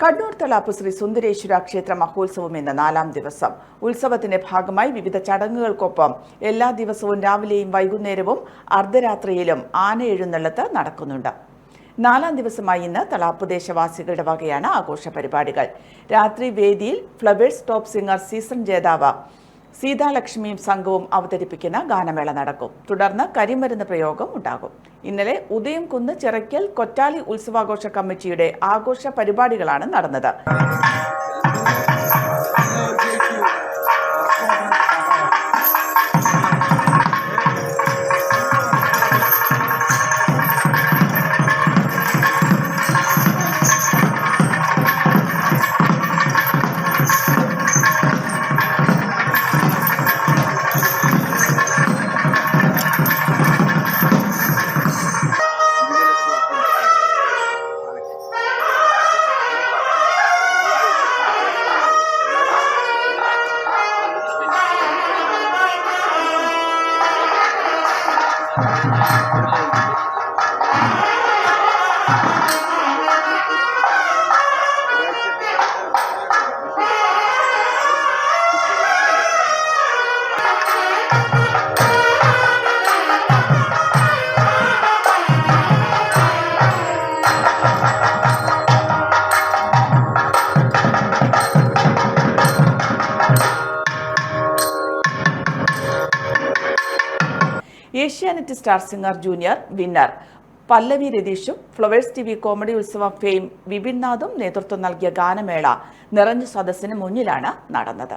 കണ്ണൂർ തളാപ്പ് ശ്രീ സുന്ദരേശ്വര ക്ഷേത്ര മഹോത്സവം എന്ന നാലാം ദിവസം. ഉത്സവത്തിന്റെ ഭാഗമായി വിവിധ ചടങ്ങുകൾക്കൊപ്പം എല്ലാ ദിവസവും രാവിലെയും വൈകുന്നേരവും അർദ്ധരാത്രിയിലും ആന എഴുന്നള്ളത്ത് നടക്കുന്നുണ്ട്. നാലാം ദിവസമായി ഇന്ന് തളാപ്പ് ദേശവാസികളുടെ വകയാണ് ആഘോഷ പരിപാടികൾ. രാത്രി വേദിയിൽ ഫ്ലവേഴ്സ് ടോപ്പ് സിംഗർ സീസൺ ജേതാവ് സീതാലക്ഷ്മിയും സംഘവും അവതരിപ്പിക്കുന്ന ഗാനമേള നടക്കും. തുടർന്ന് കരിമരുന്ന് പ്രയോഗം ഉണ്ടാകും. ഇന്നലെ ഉദയം കുന്ന് ചിറയ്ക്കൽ കൊറ്റാലി ഉത്സവാഘോഷ കമ്മിറ്റിയുടെ ആഘോഷ പരിപാടികളാണ് നടന്നത്. Thank you. Asianet star singer junior winner. Pallavi രതീഷും Flowers T V comedy Utsavam fame Vipin നാഥും നേതൃത്വം നൽകിയ ഗാനമേള നിറഞ്ഞ സദസ്സിന് മുന്നിലാണ് നടന്നത്.